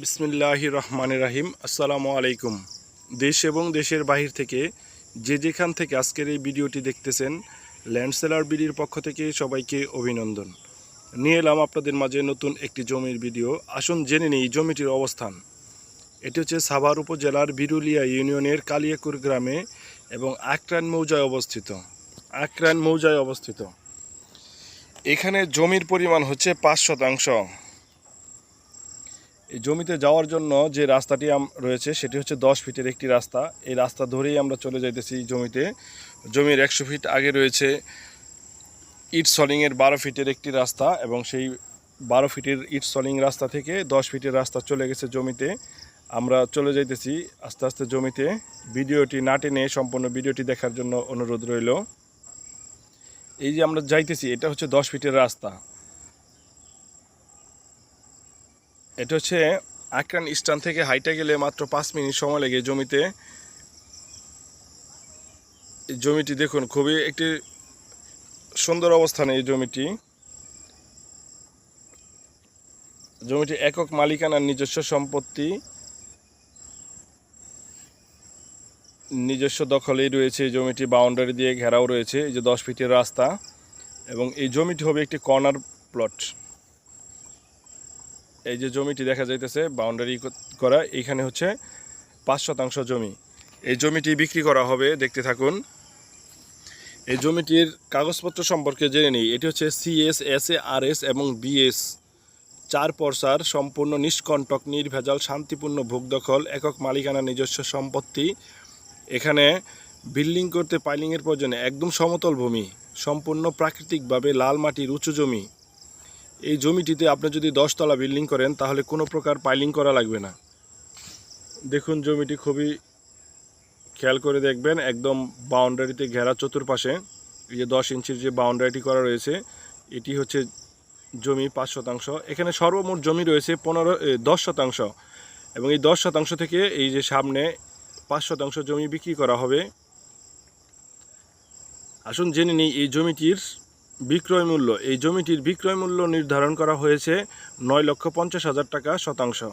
বিসমিল্লাহ রহমান রাহিম। আসসালামু আলাইকুম। দেশ এবং দেশের বাহির থেকে যে যেখান থেকে আজকের এই ভিডিওটি দেখতেছেন ল্যান্ডসেলার বিডির পক্ষ থেকে সবাইকে অভিনন্দন। নিয়ে এলাম আপনাদের মাঝে নতুন একটি জমির ভিডিও। আসুন জেনে নিই জমিটির অবস্থান। এটি হচ্ছে সাভার উপজেলার বিরুলিয়া ইউনিয়নের কালিয়াকুর গ্রামে এবং আক্রান মৌজায় অবস্থিত। আক্রান মৌজায় অবস্থিত। এখানে জমির পরিমাণ হচ্ছে পাঁচ শতাংশ। জমিতে যাওয়ার জন্য যে রাস্তাটি রয়েছে, সেটি হচ্ছে দশ ফিটের একটি রাস্তা। এই রাস্তা ধরেই আমরা চলে যাইতেছি জমিতে। জমির একশো ফিট আগে রয়েছে ইট সলিংয়ের বারো ফিটের একটি রাস্তা এবং সেই বারো ফিটের ইট সলিং রাস্তা থেকে দশ ফিটের রাস্তা চলে গেছে জমিতে। আমরা চলে যাইতেছি আস্তে আস্তে জমিতে। ভিডিওটি না টেনে সম্পূর্ণ ভিডিওটি দেখার জন্য অনুরোধ রইল। এই যে আমরা যাইতেছি, এটা হচ্ছে দশ ফিটের রাস্তা। এটা হচ্ছে আক্রান স্টান থেকে হাইটে গেলে মাত্র পাঁচ মিনিট সময় লেগে জমিতে। জমিটি দেখুন, খুবই একটি সুন্দর অবস্থানে এই জমিটি। জমিটি একক মালিকানার নিজস্ব সম্পত্তি, নিজস্ব দখলেই রয়েছে এই জমিটি, বাউন্ডারি দিয়ে ঘেরাও রয়েছে, এই যে দশ ফিটের রাস্তা। এবং এই জমিটি হবে একটি কর্নার প্লট। এই যে জমিটি দেখা যাইতেছে বাউন্ডারি করা এইখানে হচ্ছে পাঁচ শতাংশ জমি। এই জমিটি বিক্রি করা হবে, দেখতে থাকুন। এই জমিটির কাগজপত্র সম্পর্কে জেনে নিই। এটি হচ্ছে CS S A R S এবং বিএস চার পর্সার, সম্পূর্ণ নিষ্কণ্টক, নির্ভেজাল, শান্তিপূর্ণ ভোগদখল একক মালিকানা, নিজস্ব সম্পত্তি। এখানে বিল্ডিং করতে পাইলিংয়ের প্রয়োজনে একদম সমতল ভূমি, সম্পূর্ণ প্রাকৃতিকভাবে লাল মাটির উঁচু জমি। এই জমিটিতে আপনি যদি দশতলা বিল্ডিং করেন, তাহলে কোনো প্রকার পাইলিং করা লাগবে না। দেখুন জমিটি খুবই খেয়াল করে দেখবেন, একদম বাউন্ডারিতে ঘেরা চতুর্পাশে, এই যে দশ ইঞ্চির যে বাউন্ডারিটি করা রয়েছে, এটি হচ্ছে জমি পাঁচ শতাংশ। এখানে সর্বমোট জমি রয়েছে পনেরো দশ শতাংশ। এবং এই দশ শতাংশ থেকে এই যে সামনে পাঁচ শতাংশ জমি বিক্রি করা হবে। আসুন জেনে নিই, এই জমিটির বিক্রয় মূল্য। এই জমিটির বিক্রয় মূল্য নির্ধারণ করা হয়েছে নয় লক্ষ পঞ্চাশ হাজার টাকা শতাংশ।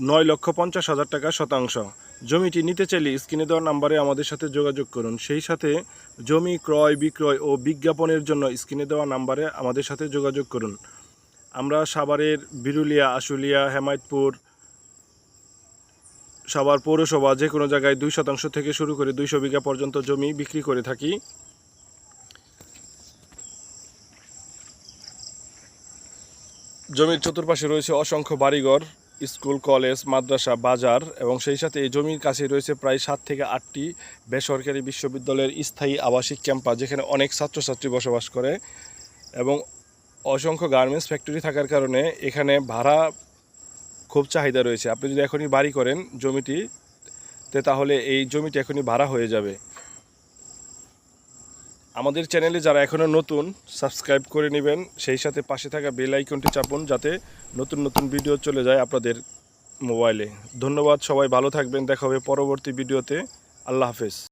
নয় লক্ষ পঞ্চাশ হাজার টাকা শতাংশ। জমিটি নিতে চাইলে স্ক্রিনে দেওয়া নাম্বারে আমাদের সাথে যোগাযোগ করুন। সেই সাথে জমি ক্রয়, বিক্রয় ও বিজ্ঞাপনের জন্য স্ক্রিনে দেওয়া নাম্বারে আমাদের সাথে যোগাযোগ করুন। আমরা সাভারের বিরুলিয়া, আশুলিয়া, হেমায়তপুর, সাভার পৌরসভা যে কোনো জায়গায় দুই শতাংশ থেকে শুরু করে দুইশো বিঘা পর্যন্ত জমি বিক্রি করে থাকি। জমির চতুর্পাশে রয়েছে অসংখ্য বাড়িঘর, স্কুল, কলেজ, মাদ্রাসা, বাজার এবং সেই সাথে এই জমির কাছে রয়েছে প্রায় সাত থেকে আটটি বেসরকারি বিশ্ববিদ্যালয়ের স্থায়ী আবাসিক ক্যাম্পাস, যেখানে অনেক ছাত্রছাত্রী বসবাস করে এবং অসংখ্য গার্মেন্টস ফ্যাক্টরি থাকার কারণে এখানে ভাড়া খুব চাহিদা রয়েছে। আপনি যদি এখনই বাড়ি করেন জমিটি তাহলে এই জমিটি এখনই ভাড়া হয়ে যাবে। আমাদের চ্যানেলে যারা এখনও নতুন সাবস্ক্রাইব করে নেবেন। সেই সাথে পাশে থাকা বেল আইকনটি চাপুন যাতে নতুন নতুন ভিডিও চলে যায় আপনাদের মোবাইলে ধন্যবাদ, সবাই ভালো থাকবেন। দেখা হবে পরবর্তী ভিডিওতে আল্লাহ হাফেজ।